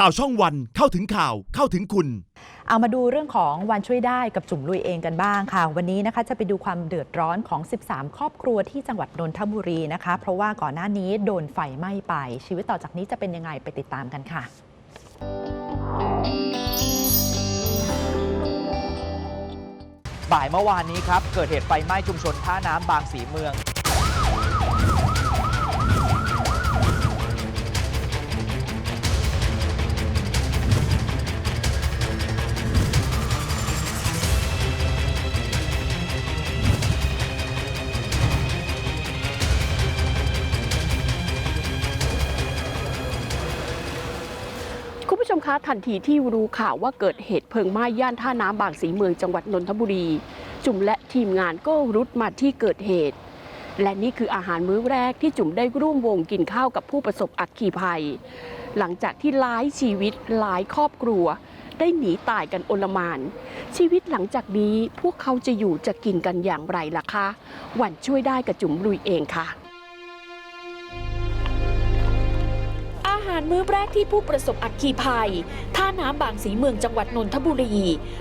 ข่าวช่องวันเข้าถึงข่าวเข้าถึงคุณ เอามาดูเรื่องของวันช่วยได้กับจุ่มลุยเองกันบ้างค่ะ วันนี้นะคะจะไปดูความเดือดร้อนของ 13 ครอบครัวที่จังหวัดนนทบุรีนะคะ เพราะว่าก่อนหน้านี้โดนไฟไหม้ไป ชีวิตต่อจากนี้จะเป็นยังไงไปติดตามกันค่ะบ่ายเมื่อวานนี้ครับ เกิดเหตุไฟไหม้ชุมชนท่าน้ำบางสีเมือง มคะทันทีที่รู้ข่าวว่าเกิดเหตุเพลิงไหม้ย่านท่าน้ำบางสีเมืองจังหวัดนนทบุรี จุ๋มและทีมงานก็รุดมาที่เกิดเหตุ และนี่คืออาหารมื้อแรกที่จุ๋มได้ร่วมวงกินข้าวกับผู้ประสบอัคคีภัย หลังจากที่หลายชีวิตหลายครอบครัว ได้หนีตายกันโอลมาน ชีวิตหลังจากนี้พวกเขาจะอยู่จะกินกันอย่างไรล่ะคะ หวันช่วยได้กับจุ๋มลุยเองค่ะาหารมื้อแรกที่ผู้ประสบอัคคีภัย ท่าน้ำบางสีเมืองจังหวัดนนทบุรี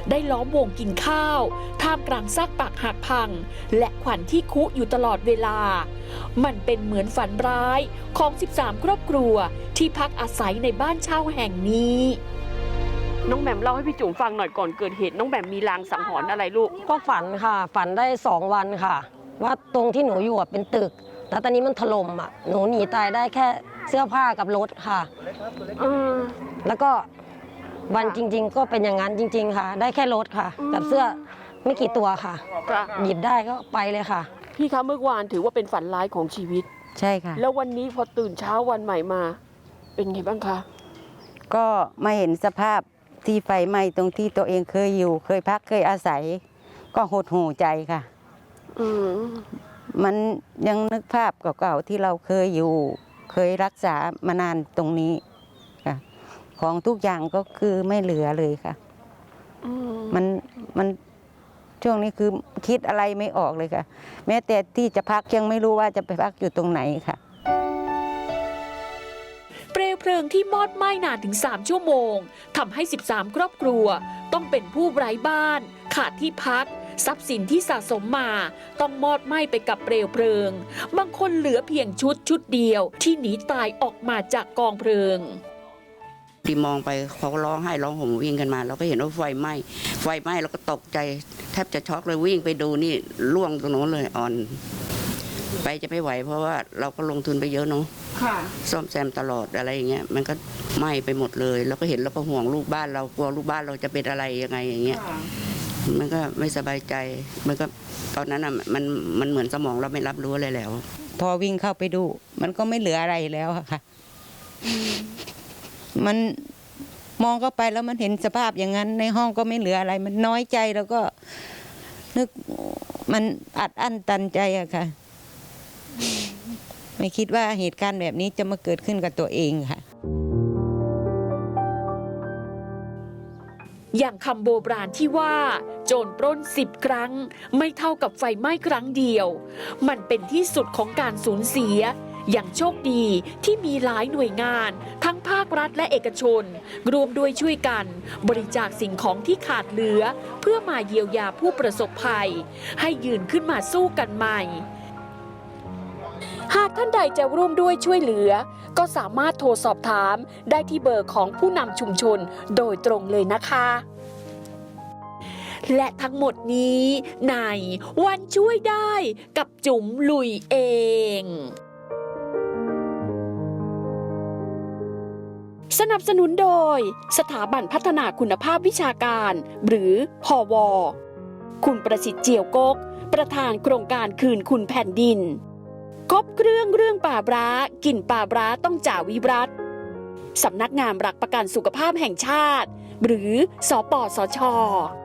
ได้ล้อมวงกินข้าว ท่ามกลางซากปรักหักพัง และขวัญที่คุอยู่ตลอดเวลา มันเป็นเหมือนฝันร้ายของ 13 ครอบครัวที่พักอาศัยในบ้านเช่าแห่งนี้น้องแหม่มเล่าให้พี่จุ๋มฟังหน่อยก่อนเกิดเหตุน้องแหม่มมีลางสังหรณ์อะไรลูก ก็ฝันค่ะ ฝันได้สองวันค่ะ ว่าตรงที่หนูอยู่อะเป็นตึก แล้วตอนนี้มันถล่มอะหนูหนีตายได้แค่ เสื้อผ้ากับรถค่ะเออแล้วก็วันจริง ๆ ก็เป็นอย่างนั้นจริง ๆ ค่ะ ได้แค่รถค่ะกับเสื้อไม่กี่ตัวค่ะ จ้ะหยิบได้ก็ไปเลยค่ะ พี่คะเมื่อวานถือว่าเป็นฝันร้ายของชีวิต ใช่ค่ะ แล้ววันนี้พอตื่นเช้าวันใหม่มา เป็นไงบ้างคะ ก็มาเห็นสภาพที่ไฟไหม้ตรงที่ตัวเองเคยอยู่ เคยพักเคยอาศัย ก็หดหูใจค่ะ อืม มันยังนึกภาพเก่าๆที่เราเคยอยู่ เคยรักษามานานตรงนี้ค่ะของทุกอย่างก็คือไม่เหลือเลยค่ะ อืมมันมันช่วงนี้คือคิดอะไรไม่ออกเลยค่ะ แม้แต่ที่จะพักยังไม่รู้ว่าจะไปพักอยู่ตรงไหนค่ะ เปลวเพลิงที่มอดไหม้นานถึง 3 ชั่วโมงทำให้ 13 ครอบครัว ต้องเป็นผู้ไร้บ้าน ขาดที่พัก ทรัพย์สินที่สะสมมาต้องมอดไหม้ไปกับเปลวเพลิง บางคนเหลือเพียงชุดชุดเดียวที่หนีตายออกมาจากกองเพลิงที่มองไปเขาก็ร้องไห้ร้องห่มวิ่งกันมา เราก็เห็นว่าไฟไหม้ไฟไหม้เราก็ตกใจ แทบจะช็อกเลยวิ่งไปดูนี่ล่วงตรงโน้นเลยอ่อน ไปจะไม่ไหว เพราะว่าเราก็ลงทุนไปเยอะเนาะค่ะซ่อมแซมตลอดอะไรอย่างเงี้ยมันก็ไหม้ไปหมดเลย แล้วก็เห็นเราก็ห่วงลูกบ้านเรากลัวลูกบ้านเราจะเป็นอะไรยังไงอย่างเงี้ย มันก็ไม่สบายใจ มันก็ตอนนั้นอะมันมันเหมือนสมองเราไม่รับรู้อะไรแล้ว พอวิ่งเข้าไปดู มันก็ไม่เหลืออะไรแล้วอะค่ะ มันมองเข้าไปแล้วมันเห็นสภาพอย่างนั้น ในห้องก็ไม่เหลืออะไร มันน้อยใจแล้วก็ นึกมันอัดอั้นตันใจอะค่ะ ไม่คิดว่าเหตุการณ์แบบนี้จะมาเกิดขึ้นกับตัวเองค่ะอย่างคำโบราณที่ว่า โจรปล้นสิบครั้ง ไม่เท่ากับไฟไหม้ครั้งเดียว มันเป็นที่สุดของการสูญเสีย อย่างโชคดีที่มีหลายหน่วยงาน ทั้งภาครัฐและเอกชน รวมด้วยช่วยกัน บริจาคสิ่งของที่ขาดเหลือ เพื่อมาเยียวยาผู้ประสบภัย ให้ยืนขึ้นมาสู้กันใหม่หากท่านใดจะร่วมด้วยช่วยเหลือ ก็สามารถโทรสอบถามได้ที่เบอร์ของผู้นำชุมชนโดยตรงเลยนะคะ และทั้งหมดนี้ในวันช่วยได้กับจุ๋มลุยเองสนับสนุนโดย สถาบันพัฒนาคุณภาพวิชาการ หรือพอวคุณประสิทธิ์เจียวกก ประธานโครงการคืนคุณแผ่นดิน ครบเครื่องเรื่องป่าบร้ากลิ่นป่าบร้าต้องจ่าวิรัตสำนักงานหลักประกันสุขภาพแห่งชาติ หรือสอปอสชส